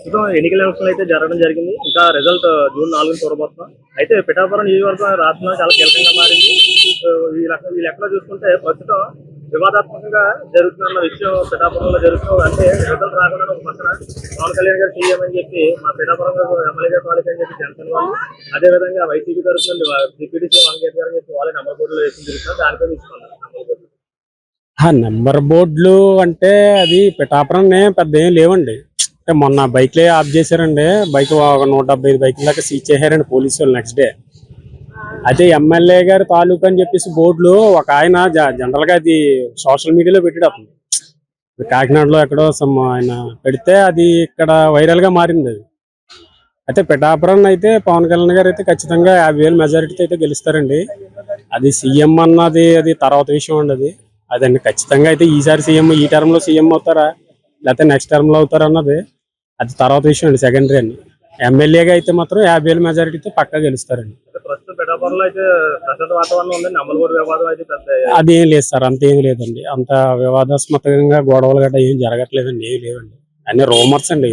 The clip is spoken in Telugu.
ప్రస్తుతం ఎన్నికల ఎలక్షన్లు అయితే జరగడం జరిగింది. ఇంకా రిజల్ట్ uh, జూన్ నాలుగున చూడబోతున్నాం. అయితే పిఠాపురం నియోజకవర్గం రాష్ట్రంలో చాలా కీలకంగా మారింది. ఈ లెక్క ఈ లెక్కలో చూసుకుంటే ప్రస్తుతం వివాదాత్మకంగా జరుగుతున్న విషయం పిఠాపురంలో జరుగుతుంది. అంటే రిజల్ట్ రాకుండా ఒక పక్కన పవన్ కళ్యాణ్ గారు సీఎం అని చెప్పి మా పిఠాపురం ఎమ్మెల్యే గారు అని చెప్పి జనసేన వాళ్ళు అదే విధంగా వైసీపీ తరఫున డిప్యూటీ సీఎం వెంకటేష్ గారు అని చెప్పి వాళ్ళే నెంబర్ బోర్డులో వేసి జరుగుతున్నారు దానిపై తీసుకున్నారు బోర్డు ఆ నెంబర్ బోర్డులు అంటే అది పిఠాపురం పెద్ద ఏం లేవండి. అంటే మొన్న బైక్లే ఆఫ్ చేశారండి. బైక్ ఒక నూట డెబ్బై ఐదు బైక్ దాకా సీజ్ చేశారండి పోలీసు వాళ్ళు నెక్స్ట్ డే అయితే ఎమ్మెల్యే గారు తాలూకా అని చెప్పేసి బోర్డులు ఒక ఆయన జ- అది సోషల్ మీడియాలో పెట్టాడు అతను. కాకినాడలో ఎక్కడో సమ్ ఆయన పెడితే అది ఇక్కడ వైరల్గా మారింది అది. అయితే పిఠాపురం అయితే పవన్ కళ్యాణ్ గారు అయితే ఖచ్చితంగా యాభై వేలు మెజారిటీతో అయితే గెలుస్తారండి. అది సీఎం అన్నది అది తర్వాత విషయం అండి అది. అదండి ఖచ్చితంగా అయితే ఈసారి సీఎం ఈ టర్మ్లో సీఎం అవుతారా? లేకపోతే నెక్స్ట్ టర్మ్లో అవుతారా అన్నది. అది తర్వాత విషయం అండి సెకండరీ అండి. ఎమ్మెల్యేగా అయితే మాత్రం యాభై వేల మెజారిటీతో పక్కా గెలుస్తారండి. అది ఏం లేదు సార్ అంత ఏం లేదండి. అంత వివాదాస్మతంగా గొడవలు గట్రా ఏం జరగట్లేదండి ఏం లేవండి. అన్ని రూమర్స్ అండి